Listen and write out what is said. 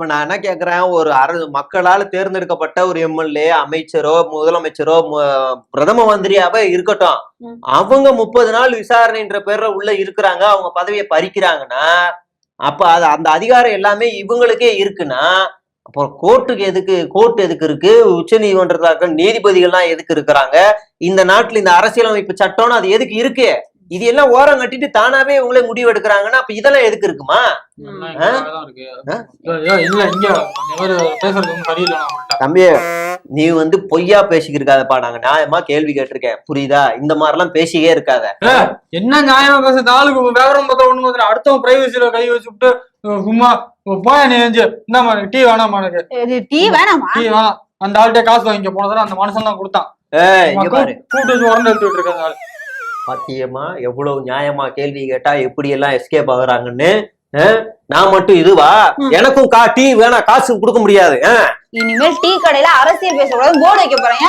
இப்ப நான் என்ன கேக்குறேன் ஒரு அர மக்களால தேர்ந்தெடுக்கப்பட்ட ஒரு எம்எல்ஏ அமைச்சரோ முதலமைச்சரோ பிரதம மந்திரியாவே இருக்கட்டும். அவங்க முப்பது நாள் விசாரணைன்ற பேர்ல உள்ள இருக்கிறாங்க அவங்க பதவியை பறிக்கிறாங்கன்னா அப்ப அது அந்த அதிகாரம் எல்லாமே இவங்களுக்கே இருக்குன்னா அப்புறம் கோர்ட்டுக்கு எதுக்கு கோர்ட் எதுக்கு இருக்கு? உச்ச நீதிமன்றத்தில் நீதிபதிகள்லாம் எதுக்கு இருக்கிறாங்க? இந்த நாட்டுல இந்த அரசியலமைப்பு சட்டம்னு அது எதுக்கு இருக்கு? இது எல்லாம் ஓரம் கட்டிட்டு தானாவே இவங்களே முடிவு எடுக்கிறாங்கன்னா அப்ப இதெல்லாம் எதுக்கு இருக்குமா. தம்பி நீ வந்து பொய்யா பேசிக்கிட்டு இருக்காதப்பா நாங்க நியாயமா கேள்வி கேட்டிருக்கேன். புரியுதா? இந்த மாதிரி எல்லாம் பேசியே இருக்காத. என்ன நியாயமா பேசுறது? ஆளுக்கு விவரம் பார்த்தா ஒண்ணு வந்து அடுத்தவன் பிரைவசியில கை வச்சுட்டு சும்மா போயா நீ எஞ்சு. இந்தாம்மா டீ வேணாமா எனக்கு. டீ வேணாமா? டீ வேணாம். அந்த ஆள்கிட்ட காசு வாங்கிக்க போனதால அந்த மனுஷன் தான் கொடுத்தான். ஏய், இங்க கூ- பாரு கூட்டு வச்சு உரண்டு எடுத்துட்டு இருக்காங்க. பாத்தியமா எவ்வளவு நியாயமா கேள்வி கேட்டா எப்படி எல்லாம் எஸ்கேப் ஆகுறாங்கன்னு? நான் மட்டும் இதுவா. எனக்கும் கா டீ வேணாம் காசு கொடுக்க முடியாது? இனிமேல் டீ கடையில அரசியல் பேசக்கூடாது போர்டு வைக்க போறேன்